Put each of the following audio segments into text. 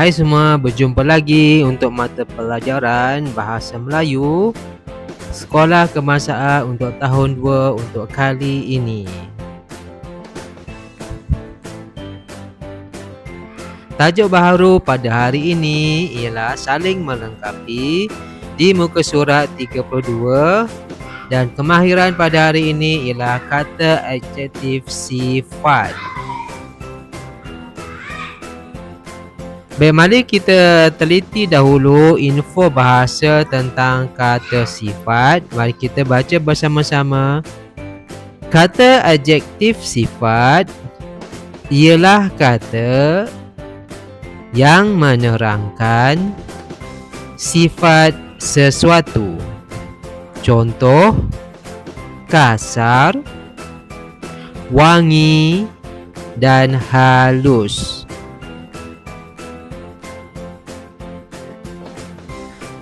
Hai semua, berjumpa lagi untuk mata pelajaran Bahasa Melayu Sekolah Kemasaan untuk tahun 2 untuk kali ini Tajuk baharu pada hari ini ialah saling melengkapi di muka surat 32 dan kemahiran pada hari ini ialah kata adjektif sifat. Mari kita teliti dahulu info bahasa tentang kata sifat. Mari kita baca bersama-sama. Kata adjektif sifat ialah kata yang menerangkan sifat sesuatu. Contoh kasar, wangi dan halus.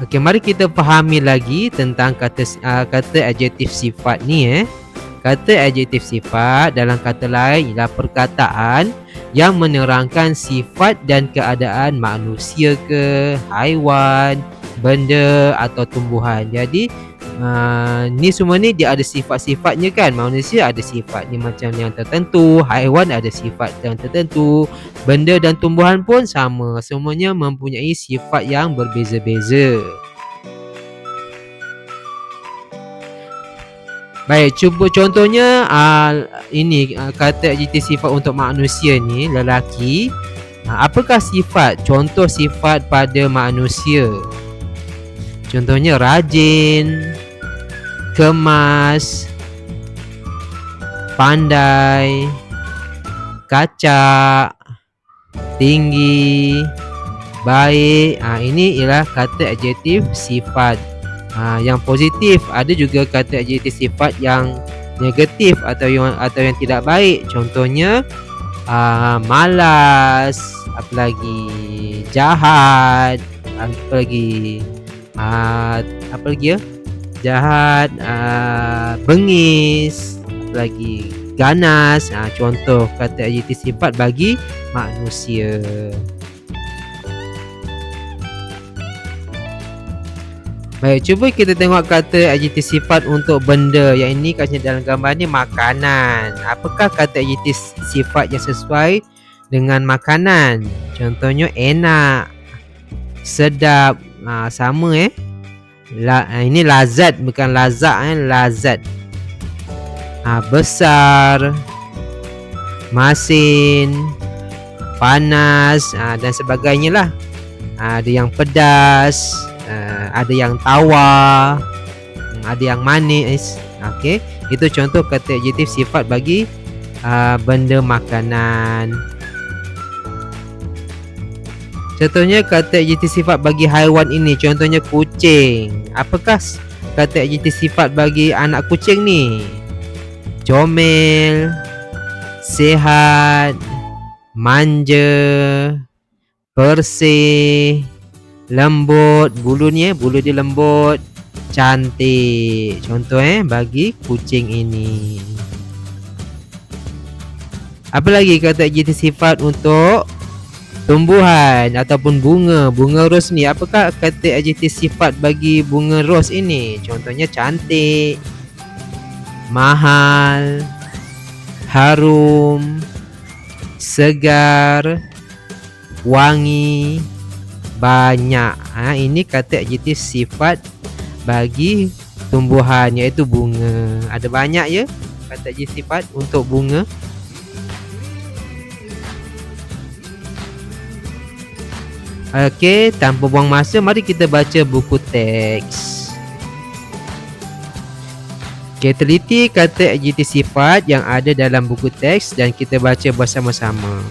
Okey, mari kita fahami lagi tentang kata uh, kata adjektif sifat ni eh. Kata adjektif sifat dalam kata lain ialah perkataan yang menerangkan sifat dan keadaan manusia ke, haiwan, benda atau tumbuhan. Jadi Uh, ni semua ni dia ada sifat-sifatnya kan manusia ada sifat ni macam yang tertentu haiwan ada sifat yang tertentu benda dan tumbuhan pun sama semuanya mempunyai sifat yang berbeza-beza baik cuba contohnya uh, ini uh, kata adjektif sifat untuk manusia ni lelaki uh, apakah sifat contoh sifat pada manusia Contohnya rajin, kemas, pandai, kacak, tinggi, baik. Ha, ini ialah kata adjektif sifat. Ha, yang positif ada juga kata adjektif sifat yang negatif atau yang atau yang tidak baik. Contohnya uh, malas, apa lagi jahat, apa lagi uh, apa lagi ya? jahat, uh, bengis, lagi ganas. Uh, contoh kata adjektif sifat bagi manusia. Baik, cuba kita tengok kata adjektif sifat untuk benda. Yang ini katanya dalam gambar ni makanan. Apakah kata adjektif sifat yang sesuai dengan makanan? Contohnya enak, sedap, ha, sama eh. La, ah, ini lazat bukan lazat eh lazat ha, besar masin panas ha, dan sebagainya lah ha, ada yang pedas ha, ada yang tawa ada yang manis. Okey itu contoh kata adjektif sifat bagi uh, benda makanan. Contohnya kata adjektif sifat bagi haiwan ini Contohnya kucing. Apakah kata adjektif sifat bagi anak kucing ni? Comel Sehat Manja Bersih Lembut. Bulu ni eh Bulu dia lembut. Cantik. Contoh eh Bagi kucing ini. Apa lagi kata adjektif sifat untuk tumbuhan ataupun bunga? Bunga ros ni apakah kata adjektif sifat bagi bunga ros ini? Contohnya cantik mahal harum segar wangi banyak ha, ini kata adjektif sifat bagi tumbuhan iaitu bunga ada banyak ya kata adjektif sifat untuk bunga Okey, tanpa buang masa, mari kita baca buku teks. Okey, teliti kata adjektif sifat yang ada dalam buku teks dan kita baca bersama-sama.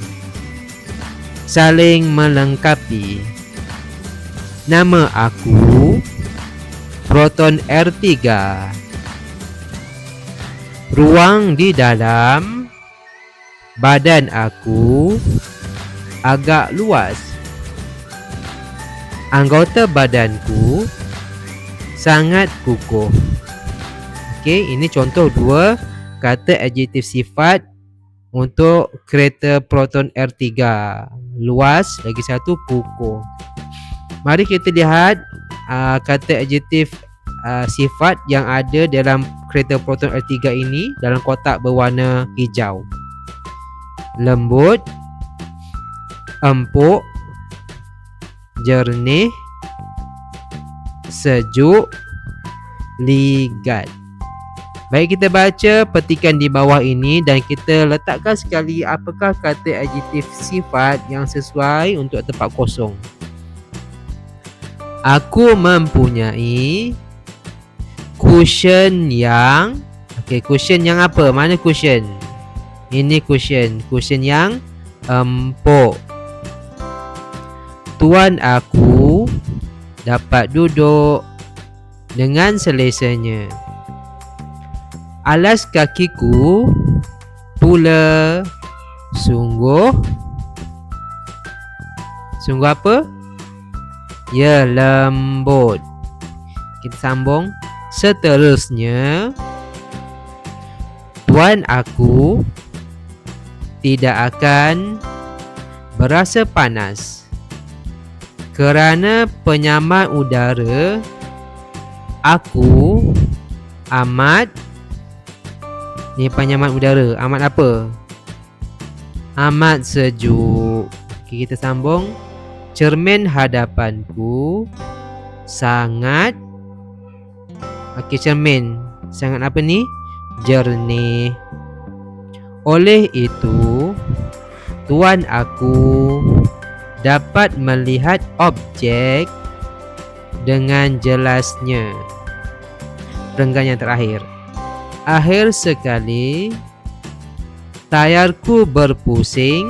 Saling melengkapi. Nama aku Proton R3. Ruang di dalam badan aku agak luas anggota badanku sangat kukuh. Okey, ini contoh dua kata adjektif sifat untuk kereta Proton R3. luas, lagi satu pukul. Mari kita lihat uh, kata adjektif uh, sifat yang ada dalam kereta proton R3 ini dalam kotak berwarna hijau. Lembut, empuk, jernih, sejuk, ligat. Baik kita baca petikan di bawah ini dan kita letakkan sekali apakah kata adjektif sifat yang sesuai untuk tempat kosong. Aku mempunyai cushion yang Okey, cushion yang apa? Mana cushion? Ini cushion, cushion yang empuk. Tuan aku dapat duduk dengan selesanya. Alas kakiku pula sungguh sungguh apa? Ya, lembut. Kita sambung. Seterusnya Tuan aku tidak akan berasa panas kerana penyaman udara aku amat ni penyaman udara. Amat apa? Amat sejuk. Kita sambung cermin hadapanku sangat Okey cermin sangat apa ni? Jernih. Oleh itu, tuan aku dapat melihat objek dengan jelasnya. Renggan yang terakhir. Akhir sekali, tayarku berpusing.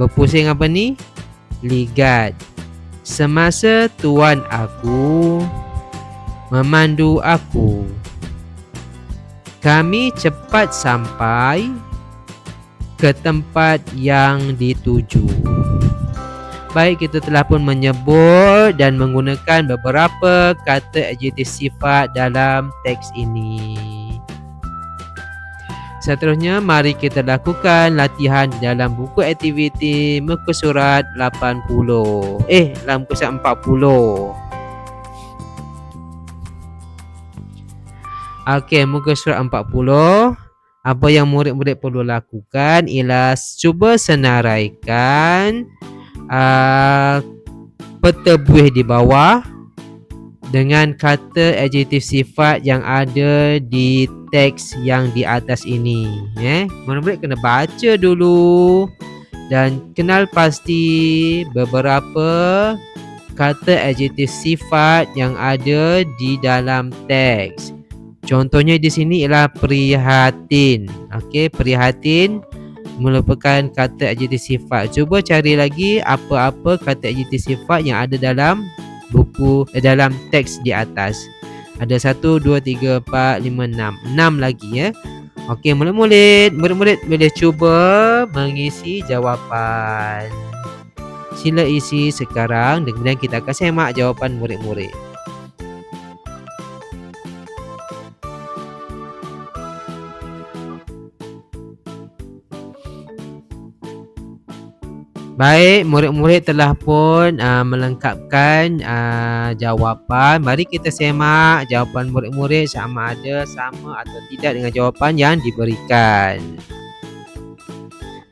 Berpusing apa ni? Ligat. Semasa tuan aku memandu aku. Kami cepat sampai ke tempat yang dituju. Baik kita telah pun menyebut dan menggunakan beberapa kata adjektif sifat dalam teks ini. Seterusnya mari kita lakukan latihan dalam buku aktiviti muka surat 80. Eh, dalam muka surat 40. Okey, muka surat 40. Apa yang murid-murid perlu lakukan ialah cuba senaraikan uh, peta buih di bawah dengan kata adjektif sifat yang ada di teks yang di atas ini. Eh, murid-murid kena baca dulu dan kenal pasti beberapa kata adjektif sifat yang ada di dalam teks. Contohnya di sini ialah prihatin. Okey, prihatin merupakan kata adjektif sifat. Cuba cari lagi apa-apa kata adjektif sifat yang ada dalam buku eh, dalam teks di atas. Ada 1 2 3 4 5 6. 6 lagi ya. Okey, murid-murid, murid-murid boleh cuba mengisi jawapan. Sila isi sekarang dan kemudian kita akan semak jawapan murid-murid. Baik, murid-murid telah pun uh, melengkapkan uh, jawapan. Mari kita semak jawapan murid-murid sama ada sama atau tidak dengan jawapan yang diberikan.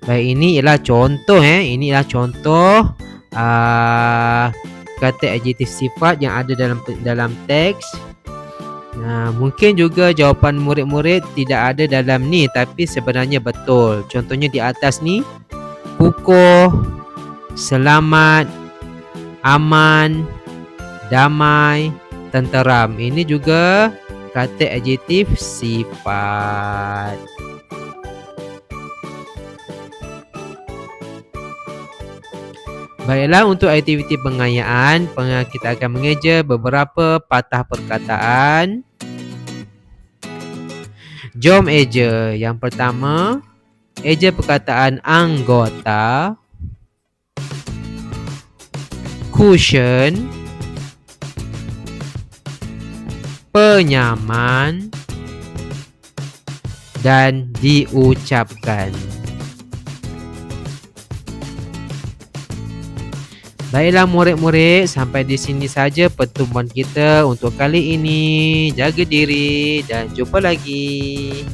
Baik, ini ialah contoh eh. Ini ialah contoh uh, kata adjektif sifat yang ada dalam dalam teks. Nah, mungkin juga jawapan murid-murid tidak ada dalam ni tapi sebenarnya betul. Contohnya di atas ni kukuh, selamat, aman, damai, tenteram. Ini juga kata adjektif sifat. Baiklah untuk aktiviti pengayaan, kita akan mengeja beberapa patah perkataan. Jom eja. Yang pertama, eja perkataan anggota cushion penyaman dan diucapkan Baiklah murid-murid, sampai di sini saja pertemuan kita untuk kali ini. Jaga diri dan jumpa lagi.